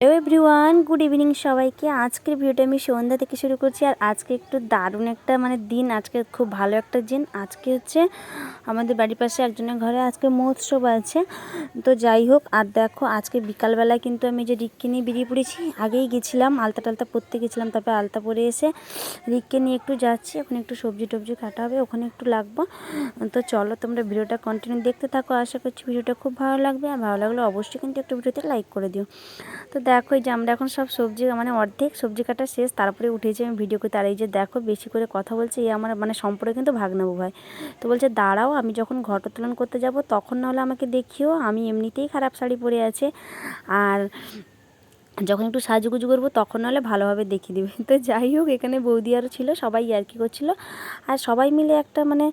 Hello everyone good evening সবাইকে। আজকের ভিডিওটা আমি সন্ধ্যা থেকে শুরু করছি আর আজকে একটু দারুণ একটা মানে দিন, আজকে খুব ভালো একটা দিন। আজকে হচ্ছে আমাদের বাড়ির পাশে একজনের ঘরে আজকে মহোৎসব আছে। তো যাই হোক, আর দেখো আজকে বিকালবেলা কিন্তু আমি যে রিককে নিয়ে বেরিয়ে পড়েছি, আগেই গেছিলাম, আলতা টালতা পরতে গেছিলাম, তারপর আলতা পরে এসে রিককে নিয়ে একটু যাচ্ছি, ওখানে একটু সবজি টবজি কাটা হবে, ওখানে একটু লাগবো। তো চলো তোমরা ভিডিওটা কন্টিনিউ দেখতে থাকো, আশা করছি ভিডিওটা খুব ভালো লাগবে। আর ভালো লাগলে অবশ্যই কিন্তু একটু ভিডিওতে লাইক করে দিও। তো দেখো, এই যে আমরা এখন সব সবজি মানে অর্ধেক সবজি কাটা শেষ, তারপরে উঠেছি আমি ভিডিও করতে। আর এই যে দেখো, বেশি করে কথা বলছে, এই আমার মানে সম্পর্কে কিন্তু ভাগনাবু ভাই। তো বলছে, দাঁড়াও, আমি যখন ঘটোত্তোলন করতে যাব, তখন নাহলে আমাকে দেখিও, আমি এমনিতেই খারাপ শাড়ি পরে আছে। আর যখন একটু সাজুগুজু করব, তখন নাহলে ভালোভাবে দেখিয়ে দিবে। তো যাই হোক, এখানে বৌদি আরও ছিল, সবাই আর কি করছিল। আর সবাই মিলে একটা মানে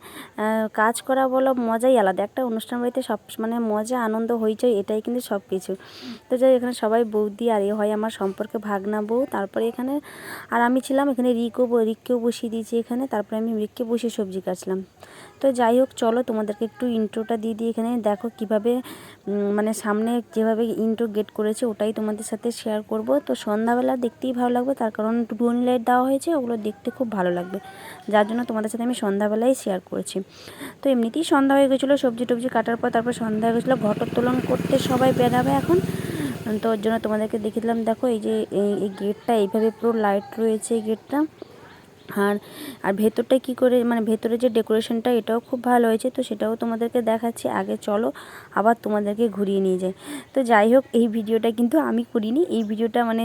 কাজ করা বলো, মজাই আলাদা। একটা অনুষ্ঠান বাড়িতে সব মানে মজা, আনন্দ, হইচই, এটাই কিন্তু সব কিছু তো যাই এখানে সবাই বৌদি আর এ হয় আমার সম্পর্কে ভাগনা বউ। তারপরে এখানে আর আমি ছিলাম, এখানে রিকও রিককেও বসিয়ে দিয়েছি এখানে। তারপরে আমি রিককে বসে সবজি কাটছিলাম। তো যাই হোক, চলো তোমাদেরকে একটু ইন্ট্রোটা দিয়ে দিই এখানে। দেখো কীভাবে মানে সামনে যেভাবে ইন্ট্রো গেট করেছে, ওটাই তোমাদের সাথে শেয়ার করব। তো সন্ধ্যাবেলা দেখতেই ভালো লাগবে। তার কারণ টুনি লাইট দেওয়া হয়েছে, ওগুলো দেখতে খুব ভালো লাগবে। যার জন্য তোমাদের সাথে আমি সন্ধ্যাবেলায় শেয়ার করেছি। তো এমনিতেই সন্ধ্যা হয়ে গেছিল, সবজি টবজি কাটার পর তারপর সন্ধ্যা হয়ে গেছিল। ঘটোত্তোলন করতে সবাই বেরাবে এখন। তো ওর জন্য তোমাদেরকে দেখে দিলাম। দেখো এই যে, এই গেটটা এইভাবে পুরো লাইট রয়েছে এই গেটটা আর আর ভেতরটা কি করে মানে ভেতরে যে ডেকোরেশনটা, এটাও খুব ভালো হয়েছে। তো সেটাও তোমাদেরকে দেখাচ্ছি। আগে চলো, আবার তোমাদেরকে ঘুরিয়ে নিয়ে যাই। তো যাই হোক, এই ভিডিওটা কিন্তু আমি করিনি। এই ভিডিওটা মানে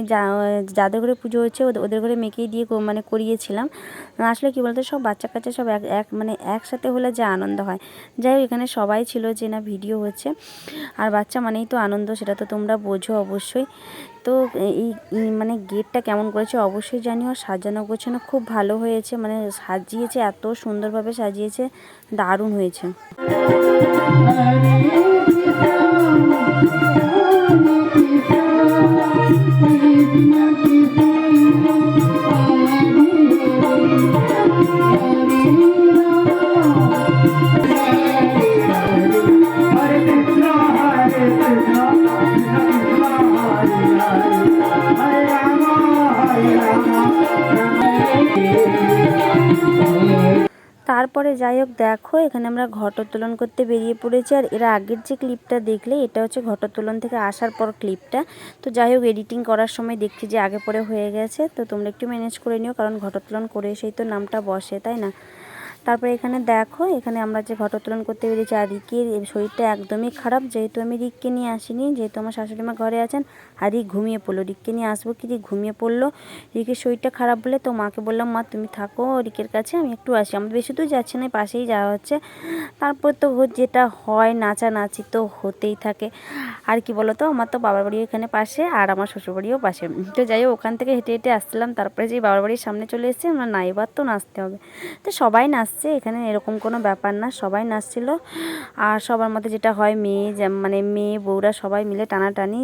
যাদের ঘরে পুজো হচ্ছে ওদের ঘরে মেকেই দিয়ে মানে করিয়েছিলাম। আসলে কি বলতো, সব বাচ্চা কাচ্চা সব এক এক মানে একসাথে হলে যে আনন্দ হয়। যাই হোক, এখানে সবাই ছিল যে না, ভিডিও হচ্ছে। আর বাচ্চা মানেই তো আনন্দ, সেটা তো তোমরা বোঝো অবশ্যই। তো এই মানে গেটটা কেমন করেছে অবশ্যই জানিও, সাজানো গোছানো খুব ভালো হয়েছে মানে সাজিয়েছে, এত সুন্দরভাবে সাজিয়েছে, দারুণ হয়েছে। Hare তারপরে যাই হোক, দেখো, এখানে আমরা ঘটোত্তোলন করতে বেরিয়ে পড়েছি। আর এরা আগের যে ক্লিপটা দেখলে, এটা হচ্ছে ঘটোত্তোলন থেকে আসার পর ক্লিপটা তো যাই হোক এডিটিং করার সময় দেখছি যে আগে পরে হয়ে গেছে। তো তোমরা একটু ম্যানেজ করে নিও, কারণ ঘটোত্তোলন করে এসেই তো নামটা বসে, তাই না? তারপরে এখানে দেখো, এখানে আমরা যে ঘটোত্তোলন করতে পেরেছি, আর রিকের শরীরটা একদমই খারাপ। যেহেতু আমি রিককে নিয়ে আসিনি, যেহেতু আমার শাশুড়ি মা ঘরে আছেন, আর রিক ঘুমিয়ে পড়ল। রিককে নিয়ে আসব কি? রিক ঘুমিয়ে পড়ল। রিকের শরীরটা খারাপ বলে তো মাকে বললাম, মা, তুমি থাকো রিকের কাছে, আমি একটু আসি। আমাদের বেশি দূর যাচ্ছে না পাশেই যাওয়া হচ্ছে। তারপর তো যেটা হয়, নাচানাচি তো হতেই থাকে। আর কি বলো তো আমার তো বাবার বাড়ি এখানে পাশে, আর আমার শ্বশুরবাড়িও পাশে। তো যাই হোক, ওখান থেকে হেঁটে হেঁটে আসছিলাম। তারপরে যে বাবার বাড়ির সামনে চলে এসেছি, আমরা না, এবার তো নাচতে হবে। তো সবাই নাচছে এখানে এরকম কোনো ব্যাপার না, সবাই নাচছিল। আর সবার মধ্যে যেটা হয়, মেয়ে মানে মেয়ে বউরা সবাই মিলে টানাটানি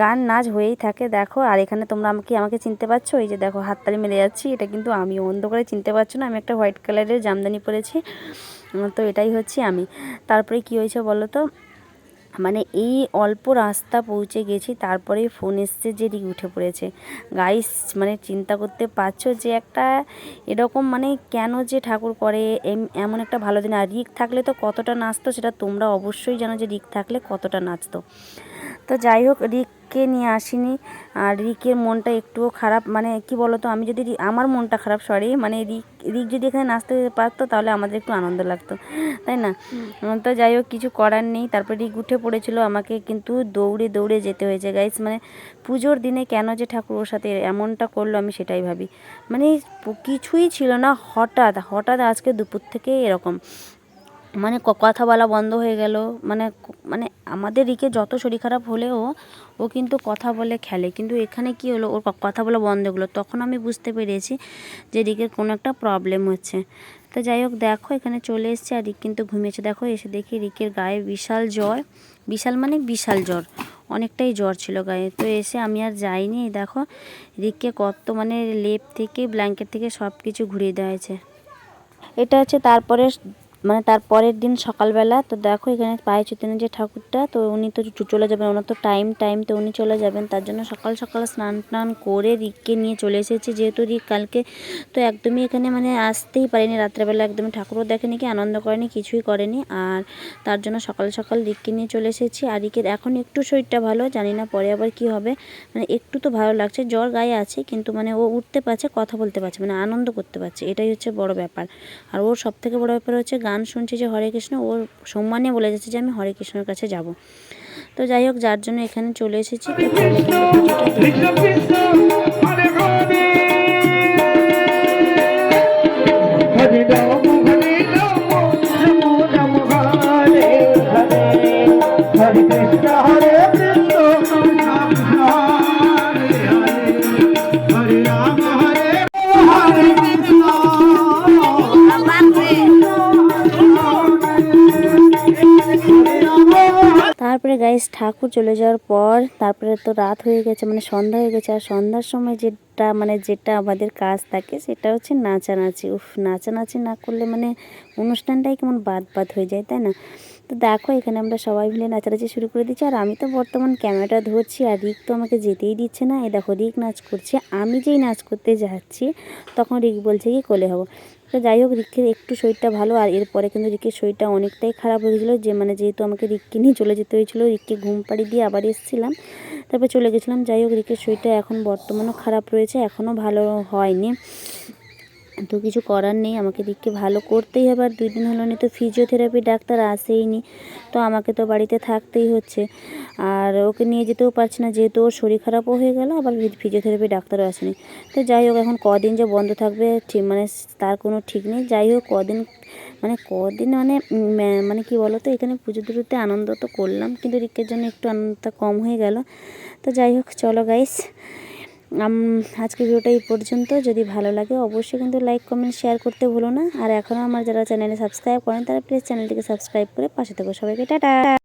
গান নাচ হয়েই থাকে। দেখো, আর এখানে তোমরা আমাকে আমাকে চিনতে পারছ? এই যে দেখো, হাততালি মেলে যাচ্ছি। এটা কিন্তু আমি অন্ধকারে চিনতে পারছ না, আমি একটা হোয়াইট কালারের জামদানি পরেছি। তো এটাই হচ্ছে আমি। তারপরে কি হয়েছে বলো তো? মানে এই অল্প রাস্তা পৌঁছে গেছি তারপরে ফোন এসছে যে রিক উঠে পড়েছে। গাইস মানে চিন্তা করতে পারছ যে একটা এরকম মানে কেন যে ঠাকুর করে, এম- এমন একটা ভালো দিন। আর রিক থাকলে তো কতটা নাচতো সেটা তোমরা অবশ্যই জানো যে রিক থাকলে কতটা নাচতো। তো যাই হোক রিককে নিয়ে আসিনি। আর রিকের মনটা একটুও খারাপ মানে কি বলতো আমি যদি আমার মনটা খারাপ সরি মানে রিক রিক যদি এখানে নাচতে পারতো তাহলে আমাদের একটু আনন্দ লাগতো তাই না? তো যাই হোক কিছু করার নেই। তারপর রিক উঠে পড়েছিল আমাকে কিন্তু দৌড়ে দৌড়ে যেতে হয়েছে গাইস মানে পুজোর দিনে কেন যে ঠাকুর ওর সাথে এমনটা করল আমি সেটাই ভাবি। মানে কিছুই ছিল না হঠাৎ হঠাৎ আজকে দুপুর থেকে এরকম। মানে কথা বলা বন্ধ হয়ে গেল। মানে মানে আমাদের রিকে যত শরীর খারাপ হলেও ও কিন্তু কথা বলে খেলে। কিন্তু এখানে কি হলো? ওর কথা বলা বন্ধ গেলো। তখন আমি বুঝতে পেরেছি যে রিকের কোনো একটা প্রবলেম হচ্ছে। তো যাই হোক, দেখো এখানে চলে এসছে আর রিক কিন্তু ঘুমিয়েছে। দেখো এসে দেখি রিকের গায়ে বিশাল জ্বর। বিশাল মানে বিশাল জ্বর। অনেকটাই জ্বর ছিল গায়ে। তো এসে আমি আর যাইনি। দেখো রিককে কত মানে লেপ থেকে ব্ল্যাঙ্কেট থেকে সব কিছু ঘুরিয়ে দেওয়া হয়েছে। এটা হচ্ছে তারপরে মানে তার পরের দিন সকালবেলা, তো দেখো এখানে পায়ে চৈতন্য যে ঠাকুরটা, তো উনি তো চলে যাবেন, ওনার তো টাইম টাইম তো উনি চলে যাবেন। তার জন্য সকাল সকাল স্নান টান করে রিককে নিয়ে চলে এসেছি। যেহেতু রিক কালকে তো একদমই এখানে মানে আসতেই পারেনি, রাত্রেবেলা একদমই ঠাকুরও দেখেনি কি, আনন্দ করেনি, কিছুই করেনি। আর তার জন্য সকাল সকাল রিককে নিয়ে চলে এসেছি। আর রিকের এখন একটু শরীরটা ভালো, জানি না পরে আবার কি হবে। মানে একটু তো ভালো লাগছে, জ্বর গায়ে আছে, কিন্তু মানে ও উঠতে পারছে, কথা বলতে পারছে মানে আনন্দ করতে পারছে। এটাই হচ্ছে বড় ব্যাপার। আর ওর সব থেকে বড় ব্যাপার হচ্ছে গান শুনছে যে হরে কৃষ্ণ, ওর সম্মানে বলে যাচ্ছে যে আমি হরে কৃষ্ণের কাছে যাব। তো যাই হোক, যার জন্য এখানে চলে এসেছি। তারপরে গাইস ঠাকুর চলে যাওয়ার পর তারপরে তো রাত হয়ে গেছে মানে সন্ধ্যা হয়ে গেছে। আর সন্ধ্যার সময় যেটা মানে যেটা আমাদের কাজ থাকে সেটা হচ্ছে নাচানাচি। উফ, নাচানাচি না করলে মানে অনুষ্ঠানটাই কেমন বাদ বাদ হয়ে যায়, তাই না? তো দেখো এখানে আমরা সবাই মিলে নাচানাচি শুরু করে দিচ্ছি। আর আমি তো বর্তমান ক্যামেরাটা ধরছি আর রিক তো আমাকে যেতেই দিচ্ছে না। এই দেখো রিক নাচ করছে, আমি যেই নাচ করতে যাচ্ছি তখন রিক বলছে কি, কোলে হব। তো যাই হোক, রিক্কির একটু শরীরটা ভালো, আর এরপরে কিন্তু রিক্কির শরীরটা অনেকটাই খারাপ হয়েছিলো যে মানে যেহেতু আমাকে রিক্কি নিয়ে চলে যেতে হয়েছিলো, রিক্কি ঘুম পাড়ি দিয়ে আবার এসেছিলাম। তারপর চলে গেছিলাম। যাই হোক, রিক্কির শরীরটা এখন বর্তমানেও খারাপ রয়েছে, এখনও ভালো হয়নি। তো কিছু করার নেই, আমাকে দিককে ভালো করতেই হবে। আর দুই দিন হলো নি তো ফিজিওথেরাপি ডাক্তার আসেইনি, তো আমাকে তো বাড়িতে থাকতেই হচ্ছে। আর ওকে নিয়ে যেতেও পারছি না, যেহেতু ওর শরীর খারাপও হয়ে গেল, আবার ফিজিওথেরাপি ডাক্তারও আসেনি। তো যাই হোক, এখন কদিন যে বন্ধ থাকবে, ঠিক মানে তার কোনো ঠিক নেই। যাই হোক, কদিন মানে কদিন মানে মানে কি বলো তো এখানে পুজো দুটোতে আনন্দ তো করলাম, কিন্তু রিকের জন্য একটু আনন্দটা কম হয়ে গেল। তো যাই হোক, চলো গাইস আজকে ভিডিওটা এই পর্যন্ত। যদি ভালো লাগে, অবশ্যই কিন্তু লাইক কমেন্ট শেয়ার করতে ভুলো না। আর এখনও আমার যারা চ্যানেলে সাবস্ক্রাইব করেন, তারা প্লিজ চ্যানেলটিকে সাবস্ক্রাইব করে পাশে থাকো। সবাইকে টাটা!